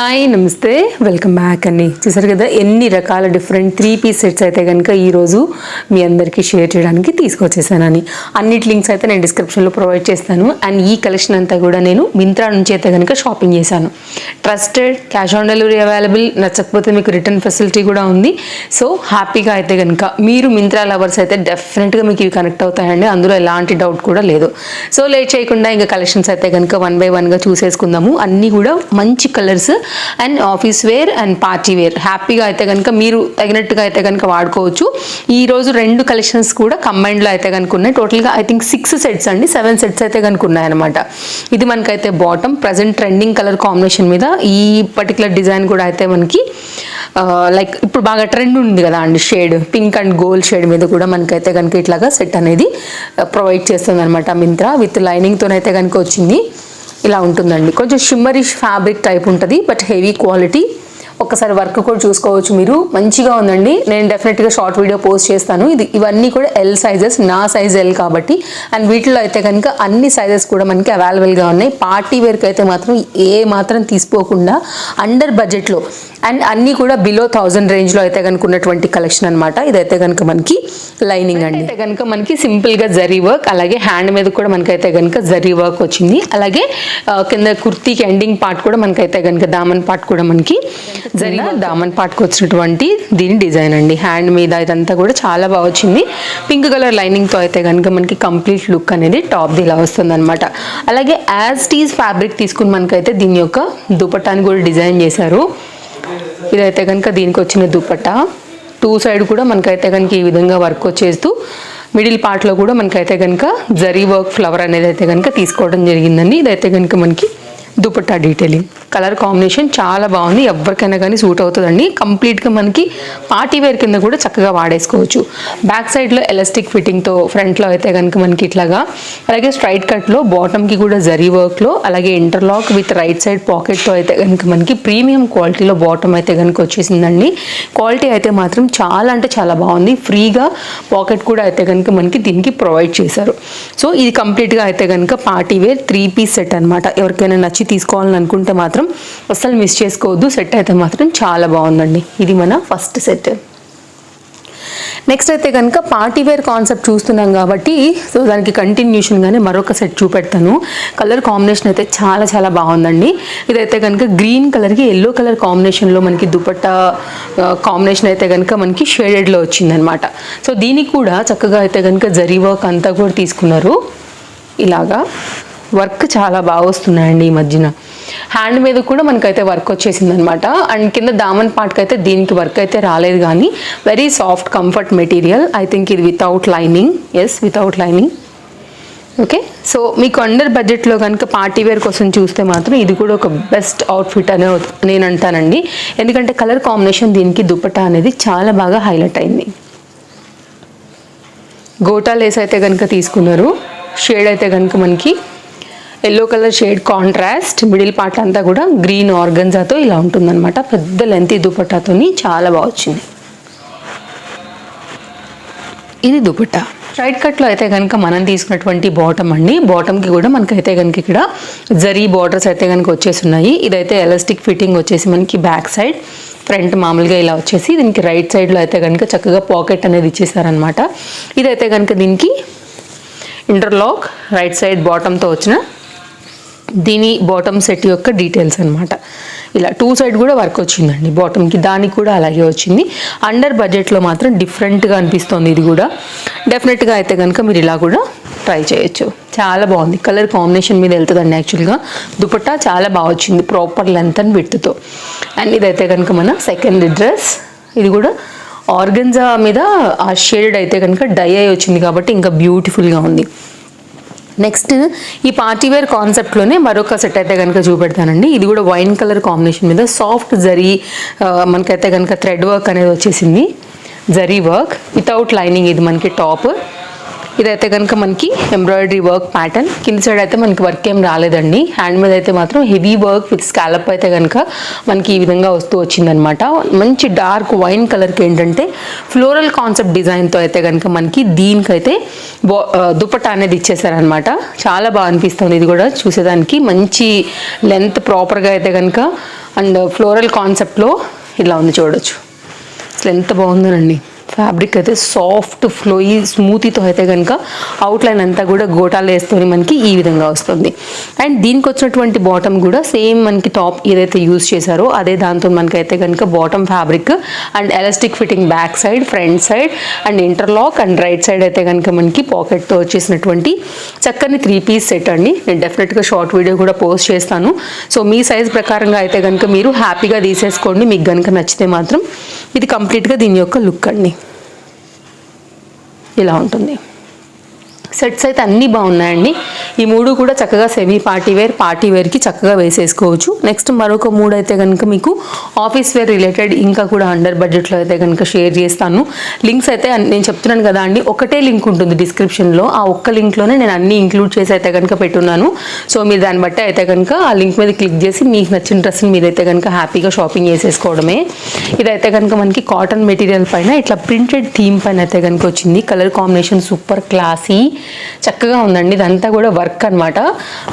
Hi నమస్తే. Welcome back అండి. చూసారు కదా ఎన్ని రకాల డిఫరెంట్ త్రీ పీస్ సెట్స్ అయితే కనుక ఈరోజు మీ అందరికీ షేర్ చేయడానికి తీసుకొచ్చేసానని. అన్నిటి లింక్స్ అయితే నేను డిస్క్రిప్షన్లో ప్రొవైడ్ చేస్తాను. అండ్ ఈ కలెక్షన్ అంతా కూడా నేను మింత్రా నుంచి అయితే కనుక షాపింగ్ చేశాను. Trusted cash on delivery available నచ్చకపోతే మీకు రిటర్న్ ఫెసిలిటీ కూడా ఉంది. సో హ్యాపీగా అయితే కనుక మీరు మింత్రా లవర్స్ అయితే డెఫినెట్గా మీకు ఇవి కనెక్ట్ అవుతాయండి. అందులో ఎలాంటి డౌట్ కూడా లేదు. సో లేట్ చేయకుండా ఇంకా కలెక్షన్స్ అయితే కనుక వన్ బై వన్గా చూసేసుకుందాము. అన్నీ కూడా మంచి colours and office wear and party wear హ్యాపీగా అయితే కనుక మీరు తగినట్టుగా అయితే కనుక వాడుకోవచ్చు. ఈ రోజు రెండు కలెక్షన్స్ కూడా కంబైన్డ్లో అయితే కనుక ఉన్నాయి. టోటల్గా ఐ థింక్ సిక్స్ సెట్స్ అండి. సెవెన్ సెట్స్ అయితే కనుక ఉన్నాయన్నమాట. ఇది మనకైతే bottom present trending colour combination మీద ఈ పర్టికులర్ డిజైన్ కూడా అయితే మనకి లైక్ ఇప్పుడు బాగా ట్రెండ్ ఉంది కదా అండి. Shade pink and gold shade మీద కూడా మనకైతే కనుక ఇట్లాగా సెట్ అనేది ప్రొవైడ్ చేస్తుంది అనమాట మింత్రా విత్ లైనింగ్తోనైతే కనుక వచ్చింది. ఇలా ఉంటుందండి. కొంచెం షిమ్మరిష్ ఫ్యాబ్రిక్ టైప్ ఉంటుంది బట్ హెవీ క్వాలిటీ ఒక్కసారి వర్క్ కూడా చూసుకోవచ్చు మీరు. మంచిగా ఉందండి. నేను డెఫినెట్గా షార్ట్ వీడియో పోస్ట్ చేస్తాను. ఇది ఇవన్నీ కూడా ఎల్ సైజెస్ నా సైజ్ ఎల్ కాబట్టి. అండ్ వీటిలో అయితే కనుక అన్ని సైజెస్ కూడా మనకి అవైలబుల్గా ఉన్నాయి. పార్టీ వేర్కి అయితే మాత్రం ఏ మాత్రం తీసుకోకుండా అండర్ బడ్జెట్లో అండ్ అన్నీ కూడా బిలో థౌజండ్ రేంజ్లో అయితే కనుక ఉన్నటువంటి కలెక్షన్ అనమాట ఇదైతే కనుక మనకి లైనింగ్ అండి. అయితే కనుక మనకి సింపుల్గా జరీ వర్క్ అలాగే హ్యాండ్ మీద కూడా మనకైతే కనుక జరీ వర్క్ వచ్చింది. అలాగే కింద కుర్తీకి ఎండింగ్ పార్ట్ కూడా మనకైతే కనుక దామన్ పార్ట్ కూడా మనకి జరీ దామన్ పార్ట్కి వచ్చినటువంటి దీని డిజైన్ అండి. హ్యాండ్ మీద ఇదంతా కూడా చాలా బాగా వచ్చింది. పింక్ కలర్ లైనింగ్తో అయితే కనుక మనకి కంప్లీట్ లుక్ అనేది టాప్ ఇలా వస్తుంది అనమాట అలాగే యాజ్ టీజ్ ఫ్యాబ్రిక్ తీసుకుని మనకైతే దీని యొక్క దుపట్టాని కూడా డిజైన్ చేశారు. ఇదైతే కనుక దీనికి వచ్చిన దుపట్టా. టూ సైడ్ కూడా మనకైతే కనుక ఈ విధంగా వర్క్ వచ్చేస్తూ మిడిల్ పార్ట్లో కూడా మనకైతే కనుక జరీ వర్క్ ఫ్లవర్ అనేది అయితే కనుక తీసుకోవడం జరిగిందండి. ఇదైతే కనుక మనకి దుపట్టా డీటెయిలింగ్ కలర్ కాంబినేషన్ చాలా బాగుంది. ఎవరికైనా కానీ సూట్ అవుతుందండి. కంప్లీట్గా మనకి పార్టీ వేర్ కింద కూడా చక్కగా వాడేసుకోవచ్చు. బ్యాక్ సైడ్లో ఎలాస్టిక్ ఫిట్టింగ్తో ఫ్రంట్లో అయితే కనుక మనకి ఇట్లాగా అలాగే స్ట్రైట్ కట్లో బాటమ్కి కూడా జరీ వర్క్లో అలాగే ఇంటర్లాక్ విత్ రైట్ సైడ్ పాకెట్తో అయితే కనుక మనకి ప్రీమియం క్వాలిటీలో బాటమ్ అయితే కనుక వచ్చేసిందండి. క్వాలిటీ అయితే మాత్రం చాలా అంటే చాలా బాగుంది. ఫ్రీగా పాకెట్ కూడా అయితే కనుక మనకి దీనికి ప్రొవైడ్ చేశారు. సో ఇది కంప్లీట్గా అయితే కనుక party wear three piece set అనమాట ఎవరికైనా నచ్చి తీసుకోవాలని అనుకుంటే మాత్రం అస్సలు మిస్ చేసుకోవద్దు. సెట్ అయితే మాత్రం చాలా బాగుందండి. ఇది మన ఫస్ట్ సెట్ నెక్స్ట్ అయితే కనుక పార్టీ వేర్ కాన్సెప్ట్ చూస్తున్నాం కాబట్టి సో దానికి కంటిన్యూషన్గానే మరొక సెట్ చూపెడతాను. కలర్ కాంబినేషన్ అయితే చాలా చాలా బాగుందండి. ఇదైతే కనుక గ్రీన్ కలర్కి ఎల్లో కలర్ కాంబినేషన్లో మనకి దుపట్టా కాంబినేషన్ అయితే కనుక మనకి షేడెడ్లో వచ్చిందనమాట సో దీనికి కూడా చక్కగా అయితే కనుక జరీ వర్క్ అంతా కూడా తీసుకున్నారు. ఇలాగా. వర్క్ చాలా బాగా వస్తున్నాయండి ఈ మధ్యన. హ్యాండ్ మీద కూడా మనకైతే వర్క్ వచ్చేసింది అనమాట అండ్ కింద దామన్ పార్ట్కి అయితే దీనికి వర్క్ అయితే రాలేదు కానీ very soft comfort material I think ఇది without lining yes without lining okay so మీకు అండర్ బడ్జెట్లో కనుక పార్టీ వేర్ కోసం చూస్తే మాత్రం ఇది కూడా ఒక బెస్ట్ అవుట్ఫిట్ అనే నేను అంటానండి. ఎందుకంటే కలర్ కాంబినేషన్ దీనికి దుపట్టా అనేది చాలా బాగా హైలైట్ అయింది. గోటా లేస్ అయితే కనుక తీసుకున్నారు. షేడ్ అయితే కనుక మనకి yellow colour shade contrast middle part అంతా కూడా గ్రీన్ ఆర్గన్జాతో ఇలా ఉంటుందన్నమాట. పెద్ద లెంతీ దుపట్టాతో చాలా బాగా వచ్చింది. ఇది దుపట్టా. స్ట్రైట్ కట్లో అయితే కనుక మనం తీసుకున్నటువంటి బాటమ్ అండి. బాటమ్కి కూడా మనకైతే కనుక ఇక్కడ జరీ బార్డర్స్ అయితే కనుక వచ్చేస్తున్నాయి ఇదైతే ఎలాస్టిక్ ఫిట్టింగ్ వచ్చేసి మనకి బ్యాక్ సైడ్ ఫ్రంట్ మామూలుగా ఇలా వచ్చేసి దీనికి రైట్ సైడ్లో అయితే కనుక చక్కగా పాకెట్ అనేది ఇచ్చేసారనమాట ఇదైతే కనుక దీనికి ఇంటర్లాక్ రైట్ సైడ్ బాటమ్తో వచ్చిన దీని బాటమ్ సెట్ యొక్క డీటెయిల్స్ అనమాట ఇలా టూ సైడ్ కూడా వర్క్ వచ్చిందండి బాటమ్కి దానికి కూడా అలాగే వచ్చింది. అండర్ బడ్జెట్లో మాత్రం డిఫరెంట్గా అనిపిస్తుంది ఇది కూడా. డెఫినెట్గా అయితే కనుక మీరు ఇలా కూడా ట్రై చేయొచ్చు. చాలా బాగుంది. కలర్ కాంబినేషన్ మీద వెళ్తుందండి యాక్చువల్గా దుపట్టా చాలా బాగా వచ్చింది ప్రాపర్ లెంత్ అండ్ విడ్త్తో అండ్ ఇదైతే కనుక మన సెకండ్ డ్రెస్ ఇది కూడా ఆర్గన్జా మీద ఆ షేడ్ అయితే కనుక డై అయి వచ్చింది కాబట్టి ఇంకా బ్యూటిఫుల్గా ఉంది. నెక్స్ట్ ఈ పార్టీ వేర్ కాన్సెప్ట్లోనే మరొక సెట్ అయితే కనుక చూపెడతానండి. ఇది కూడా వైన్ కలర్ కాంబినేషన్ మీద సాఫ్ట్ జరీ మనకైతే కనుక థ్రెడ్ వర్క్ అనేది వచ్చేసింది. జరీ వర్క్ వితౌట్ లైనింగ్ ఇది మనకి టాప్ ఇదైతే కనుక మనకి ఎంబ్రాయిడరీ వర్క్ ప్యాటర్న్ కింద సైడ్ అయితే మనకి వర్క్ ఏం రాలేదండి. హ్యాండ్ మీద అయితే మాత్రం హెవీ వర్క్ విత్ స్కాలప్ అయితే కనుక మనకి ఈ విధంగా వస్తూ వచ్చిందనమాట మంచి డార్క్ వైన్ కలర్కి ఏంటంటే ఫ్లోరల్ కాన్సెప్ట్ డిజైన్తో అయితే కనుక మనకి దీనికైతే బో దుపట్టా అనేది ఇచ్చేసారనమాట చాలా బాగా అనిపిస్తుంది. ఇది కూడా చూసేదానికి మంచి లెంత్ ప్రాపర్గా అయితే కనుక అండ్ ఫ్లోరల్ కాన్సెప్ట్లో ఇలా ఉంది చూడొచ్చు. అసలు ఎంత బాగుందోనండి. ఫ్యాబ్రిక్ అయితే సాఫ్ట్ ఫ్లోయి స్మూతీతో అయితే కనుక అవుట్లైన్ అంతా కూడా గోటాలు వేసుకొని మనకి ఈ విధంగా వస్తుంది. అండ్ దీనికి వచ్చినటువంటి బాటమ్ కూడా సేమ్ మనకి టాప్ ఏదైతే యూస్ చేశారో అదే దాంతో మనకైతే కనుక bottom fabric and elastic fitting back side front side and interlock and right side అయితే కనుక మనకి పాకెట్తో వచ్చేసినటువంటి చక్కని త్రీ పీస్ సెట్ అండి. నేను డెఫినెట్గా షార్ట్ వీడియో కూడా పోస్ట్ చేస్తాను. సో మీ సైజ్ ప్రకారంగా అయితే కనుక మీరు హ్యాపీగా తీసేసుకోండి. మీకు కనుక నచ్చితే మాత్రం ఇది కంప్లీట్గా దీని యొక్క లుక్ అండి. ఇలా ఉంటుంది. సెట్స్ అయితే అన్నీ బాగున్నాయండి. ఈ మూడు కూడా చక్కగా సెమీ పార్టీ వేర్ పార్టీ వేర్కి చక్కగా వేసేసుకోవచ్చు. నెక్స్ట్ మరొక మూడు అయితే కనుక మీకు ఆఫీస్ వేర్ రిలేటెడ్ ఇంకా కూడా అండర్ బడ్జెట్లో అయితే కనుక షేర్ చేస్తాను. లింక్స్ అయితే నేను చెప్తున్నాను కదా అండి ఒకటే లింక్ ఉంటుంది డిస్క్రిప్షన్లో ఆ ఒక్క లింక్లోనే నేను అన్ని ఇంక్లూడ్ చేసి అయితే కనుక పెట్టున్నాను. సో మీరు దాన్ని బట్టి అయితే కనుక ఆ లింక్ మీద క్లిక్ చేసి మీకు నచ్చిన డ్రెస్ని మీరైతే కనుక హ్యాపీగా షాపింగ్ చేసేసుకోవడమే. ఇదైతే కనుక మనకి కాటన్ మెటీరియల్ పైన ఇట్లా ప్రింటెడ్ థీమ్ పైన అయితే కనుక వచ్చింది. కలర్ కాంబినేషన్ సూపర్ క్లాసీ చక్కగా ఉందండి. ఇదంతా కూడా వర్క్ అనమాట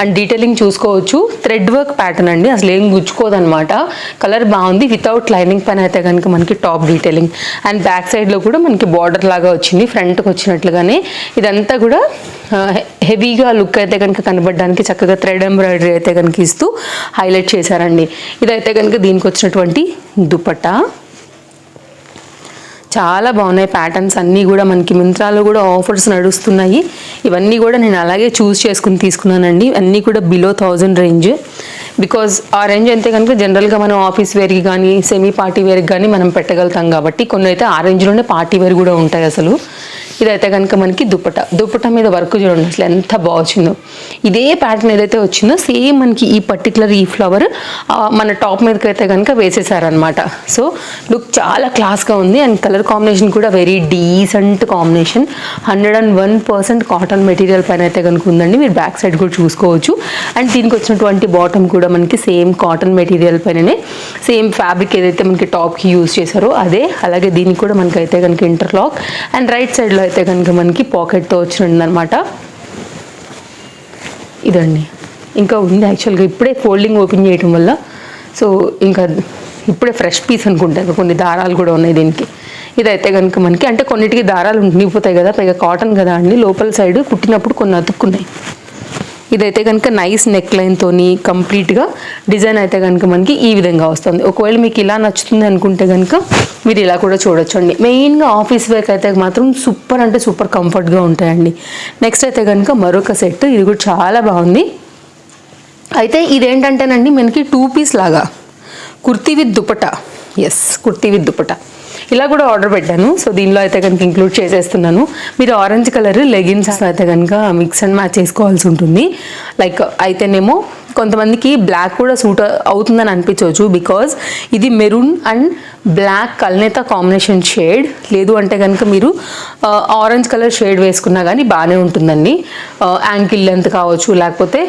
అండ్ డీటెయిలింగ్ చూసుకోవచ్చు. థ్రెడ్ వర్క్ ప్యాటర్న్ అండి. అసలు ఏం గుచ్చుకోదనమాట కలర్ బాగుంది. వితౌట్ లైనింగ్ పైన అయితే కనుక మనకి టాప్ డీటెయిలింగ్ అండ్ బ్యాక్ సైడ్లో కూడా మనకి బార్డర్ లాగా వచ్చింది. ఫ్రంట్కి వచ్చినట్లుగానే ఇదంతా కూడా హెవీగా లుక్ అయితే కనుక కనబడడానికి చక్కగా థ్రెడ్ ఎంబ్రాయిడరీ అయితే కనుక ఇస్తూ హైలైట్ చేశారండి. ఇదైతే కనుక దీనికి వచ్చినటువంటి దుపట్టా. చాలా బాగున్నాయి ప్యాటర్న్స్ అన్నీ కూడా. మనకి మింత్రాలో కూడా ఆఫర్స్ నడుస్తున్నాయి. ఇవన్నీ కూడా నేను అలాగే చూస్ చేసుకుని తీసుకున్నానండి. అన్నీ కూడా బిలో థౌజండ్ రేంజ్ బికాజ్ ఆ రేంజ్ అంతే కనుక జనరల్గా మనం ఆఫీస్ వేర్కి కానీ సెమీ పార్టీ వేర్కి కానీ మనం పెట్టగలుగుతాం కాబట్టి కొన్ని అయితే ఆ రేంజ్లోనే పార్టీ వేర్ కూడా ఉంటాయి అసలు. ఇదైతే కనుక మనకి దుప్పట. దుప్పట మీద వర్క్ చూడండి అసలు ఎంత బాగా వచ్చిందో. ఇదే ప్యాటర్న్ ఏదైతే వచ్చిందో సేమ్ మనకి ఈ పర్టికులర్ ఈ ఫ్లవర్ మన టాప్ మీదకి అయితే కనుక వేసేసారనమాట సో లుక్ చాలా క్లాస్గా ఉంది అండ్ కలర్ కాంబినేషన్ కూడా very decent combination hundred and one percent cotton material పైన అయితే కనుక ఉందండి. మీరు బ్యాక్ సైడ్ కూడా చూసుకోవచ్చు. అండ్ దీనికి వచ్చినటువంటి బాటమ్ కూడా మనకి సేమ్ కాటన్ మెటీరియల్ పైననే సేమ్ ఫ్యాబ్రిక్ ఏదైతే మనకి టాప్కి యూజ్ చేశారో అదే. అలాగే దీనికి కూడా మనకైతే కనుక ఇంటర్లాక్ అండ్ రైట్ సైడ్లో అయితే కనుక మనకి పాకెట్తో వచ్చింది అనమాట ఇదండి. ఇంకా ఉంది యాక్చువల్గా ఇప్పుడే ఫోల్డింగ్ ఓపెన్ చేయటం వల్ల. సో ఇంకా ఇప్పుడే ఫ్రెష్ పీస్ అనుకుంటాను కొన్ని దారాలు కూడా ఉన్నాయి దీనికి. ఇదైతే కనుక మనకి అంటే కొన్నిటికి దారాలు ఉండిపోతాయి కదా పైగా కాటన్ కదా అండి లోపల సైడ్ కుట్టినప్పుడు కొన్ని అతుక్కున్నాయి. ఇదైతే కనుక నైస్ నెక్ లైన్తో కంప్లీట్గా డిజైన్ అయితే కనుక మనకి ఈ విధంగా వస్తుంది. ఒకవేళ మీకు ఇలా నచ్చుతుంది అనుకుంటే కనుక మీరు ఇలా కూడా చూడొచ్చండి. మెయిన్గా ఆఫీస్ వేర్కి అయితే మాత్రం సూపర్ అంటే సూపర్ కంఫర్ట్గా ఉంటాయండి. నెక్స్ట్ అయితే కనుక మరొక సెట్ ఇది కూడా చాలా బాగుంది. అయితే ఇదేంటంటేనండి మనకి టూ పీస్ లాగా. Kurti with dupatta yes kurti with dupatta ఇలా కూడా ఆర్డర్ పెట్టాను. సో దీనిలో అయితే కనుక ఇంక్లూడ్ చేసేస్తున్నాను. మీరు ఆరెంజ్ కలర్ లెగిన్స్ అయితే కనుక మిక్స్ అండ్ మ్యాచ్ చేసుకోవాల్సి ఉంటుంది. లైక్ అయితేనేమో కొంతమందికి బ్లాక్ కూడా సూట్ అవుతుందని అనిపించవచ్చు బికాజ్ ఇది మెరూన్ అండ్ బ్లాక్ కల్నేత కాంబినేషన్ షేడ్ లేదు అంటే కనుక మీరు ఆరెంజ్ కలర్ షేడ్ వేసుకున్నా కానీ బాగానే ఉంటుందండి. యాంకిల్ లెంత్ కావచ్చు లేకపోతే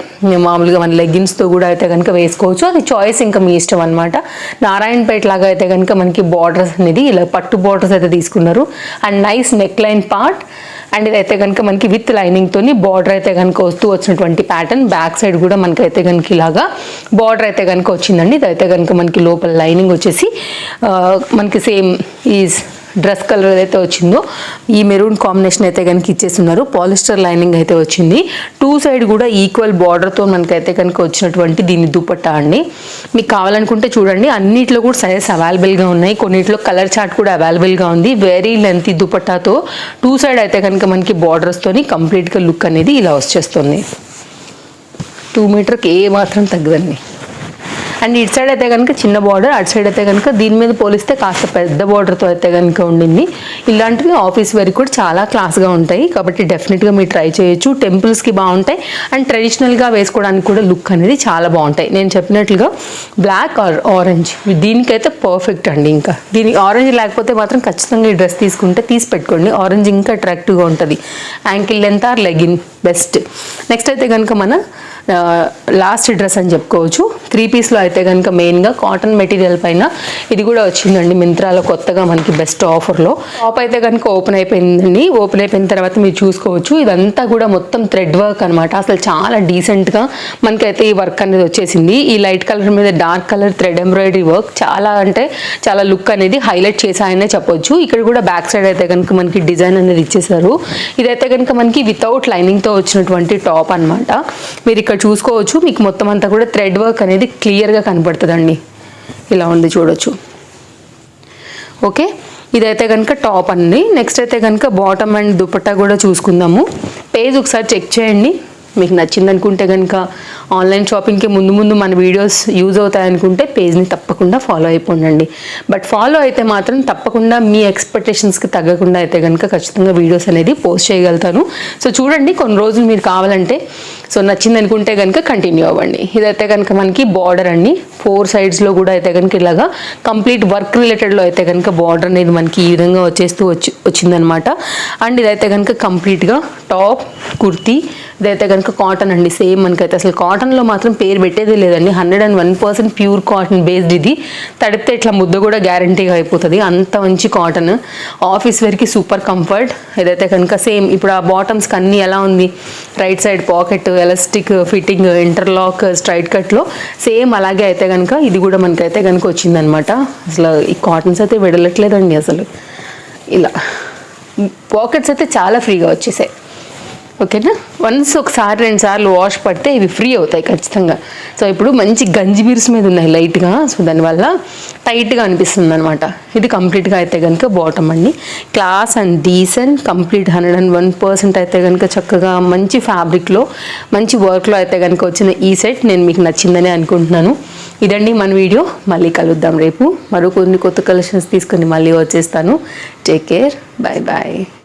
మామూలుగా మన లెగ్గిన్స్తో కూడా అయితే కనుక వేసుకోవచ్చు. అది చాయిస్ ఇంకా మీ ఇష్టం అనమాట నారాయణపేట లాగా అయితే కనుక మనకి బార్డర్స్ అనేది ఇలా పట్టు బార్డర్స్ అయితే తీసుకున్నారు. And nice neck line part and ఇదైతే కనుక మనకి విత్ లైనింగ్తో బార్డర్ అయితే కనుక వస్తూ వచ్చినటువంటి ప్యాటర్న్ బ్యాక్ సైడ్ కూడా మనకైతే కనుక ఇలాగా బార్డర్ అయితే కనుక వచ్చిందండి. ఇదైతే కనుక మనకి లోపల లైనింగ్ వచ్చేసి మనకి సేమ్ ఈజ్ డ్రెస్ కలర్ ఏదైతే వచ్చిందో ఈ మెరూన్ కాంబినేషన్ అయితే కనుక ఇచ్చేస్తున్నారు. పాలిస్టర్ లైనింగ్ అయితే వచ్చింది. టూ సైడ్ కూడా ఈక్వల్ బార్డర్తో మనకైతే కనుక వచ్చినటువంటి దీని దుపట్టా అండి. మీకు కావాలనుకుంటే చూడండి అన్నిట్లో కూడా సైజెస్ అవైలబుల్గా ఉన్నాయి. కొన్నిట్లో కలర్ చార్ట్ కూడా అవైలబుల్గా ఉంది. వెరీ లెంత్ దుపట్టాతో టూ సైడ్ అయితే కనుక మనకి బార్డర్స్తోని కంప్లీట్గా లుక్ అనేది ఇలా వచ్చేస్తుంది. టూ మీటర్కి ఏ మాత్రం తగ్గదండి. అండ్ ఇటు సైడ్ అయితే కనుక చిన్న బార్డర్ అటు సైడ్ అయితే కనుక దీని మీద పోలిస్తే కాస్త పెద్ద బార్డర్తో అయితే కనుక ఉండింది. ఇలాంటివి ఆఫీస్ వరకు కూడా చాలా క్లాస్గా ఉంటాయి. కాబట్టి డెఫినెట్గా మీరు ట్రై చేయొచ్చు. టెంపుల్స్కి బాగుంటాయి. అండ్ ట్రెడిషనల్గా వేసుకోవడానికి కూడా లుక్ అనేది చాలా బాగుంటాయి. నేను చెప్పినట్లుగా బ్లాక్ ఆర్ ఆరెంజ్ దీనికైతే పర్ఫెక్ట్ అండి ఇంకా. దీని ఆరెంజ్ లేకపోతే మాత్రం ఖచ్చితంగా ఈ డ్రెస్ తీసుకుంటే తీసి పెట్టుకోండి. ఆరెంజ్ ఇంకా అట్రాక్టివ్గా ఉంటుంది. Ankle length or legging best next అయితే కనుక మన లాస్ట్ డ్రెస్ అని చెప్పుకోవచ్చు. త్రీ పీస్లో అయితే కనుక మెయిన్గా కాటన్ మెటీరియల్ పైన ఇది కూడా వచ్చిందండి మింత్రాలో కొత్తగా మనకి బెస్ట్ ఆఫర్లో టాప్ అయితే కనుక ఓపెన్ అయిపోయిందండి. ఓపెన్ అయిపోయిన తర్వాత మీరు చూసుకోవచ్చు. ఇదంతా కూడా మొత్తం థ్రెడ్ వర్క్ అనమాట అసలు చాలా డీసెంట్గా మనకైతే ఈ వర్క్ అనేది వచ్చేసింది. ఈ లైట్ కలర్ మీద dark colour thread embroidery work చాలా అంటే చాలా లుక్ అనేది హైలైట్ చేశాయనే చెప్పొచ్చు. ఇక్కడ కూడా బ్యాక్ సైడ్ అయితే కనుక మనకి డిజైన్ అనేది ఇచ్చేసారు ఇదైతే కనుక మనకి వితౌట్ లైనింగ్తో వచ్చినటువంటి టాప్ అనమాట మీరు ఇక్కడ చూసుకోవచ్చు మీకు మొత్తం అంతా కూడా థ్రెడ్ వర్క్ అనేది క్లియర్గా కనపడుతుందండి ఇలా ఉంది చూడొచ్చు. ఓకే? ఇదైతే కనుక టాప్ అండి. నెక్స్ట్ అయితే కనుక బాటమ్ అండ్ దుపట్టా కూడా చూసుకుందాము. పేజ్ ఒకసారి చెక్ చేయండి. మీకు నచ్చింది అనుకుంటే కనుక ఆన్లైన్ షాపింగ్కి ముందు ముందు మన వీడియోస్ యూజ్ అవుతాయనుకుంటే పేజ్ని తప్పకుండా ఫాలో అయిపోండి బట్ ఫాలో అయితే మాత్రం తప్పకుండా మీ ఎక్స్పెక్టేషన్స్కి తగ్గకుండా అయితే కనుక ఖచ్చితంగా వీడియోస్ అనేది పోస్ట్ చేయగలుగుతాను. సో చూడండి కొన్ని రోజులు మీరు కావాలంటే సో నచ్చింది అనుకుంటే కనుక కంటిన్యూ అవ్వండి. ఇదైతే కనుక మనకి బార్డర్ అండి. ఫోర్ సైడ్స్లో కూడా అయితే కనుక ఇలాగా కంప్లీట్ వర్క్ రిలేటెడ్లో అయితే కనుక బార్డర్ అనేది మనకి ఈ విధంగా వచ్చేస్తూ వచ్చి వచ్చిందనమాట. అండ్ ఇదైతే కనుక కంప్లీట్గా టాప్ కుర్తీ ఇదైతే కనుక కాటన్ అండి సేమ్ మనకైతే అసలు కాటన్లో మాత్రం పేరు పెట్టేదే లేదండి. Hundred and one percent pure cotton based ఇది. తడిపితే ఇట్లా ముద్ద కూడా గ్యారంటీగా అయిపోతుంది. అంత మంచి కాటన్ ఆఫీస్ వేర్కి సూపర్ కంఫర్ట్ ఇదైతే కనుక సేమ్ ఇప్పుడు ఆ బాటమ్స్కి అన్నీ ఎలా ఉంది? Right side pocket elastic fitting interlock straight కట్లో సేమ్ అలాగే అయితే కనుక ఇది కూడా మనకైతే కనుక వచ్చిందనమాట అసలు ఈ కాటన్స్ అయితే విడలట్లేదండి అసలు. ఇలా. పాకెట్స్ అయితే చాలా ఫ్రీగా వచ్చేసాయి. ఓకేనా? వన్స్ ఒకసారి రెండు సార్లు వాష్ పడితే ఇవి ఫ్రీ అవుతాయి ఖచ్చితంగా. సో ఇప్పుడు మంచి గంజి బిర్స్ మీద ఉన్నాయి లైట్గా సో దానివల్ల టైట్గా అనిపిస్తుంది అనమాట ఇది కంప్లీట్గా అయితే కనుక బాటమ్ అండి. Class and decent complete hundred and one percent అయితే కనుక చక్కగా మంచి ఫ్యాబ్రిక్లో మంచి వర్క్లో అయితే కనుక వచ్చిన ఈ సెట్ నేను మీకు నచ్చిందని అనుకుంటున్నాను. ఇదండి మన వీడియో మళ్ళీ కలుద్దాం రేపు. మరో కొన్ని కొత్త కలెక్షన్స్ తీసుకొని మళ్ళీ వచ్చేస్తాను. Take care bye bye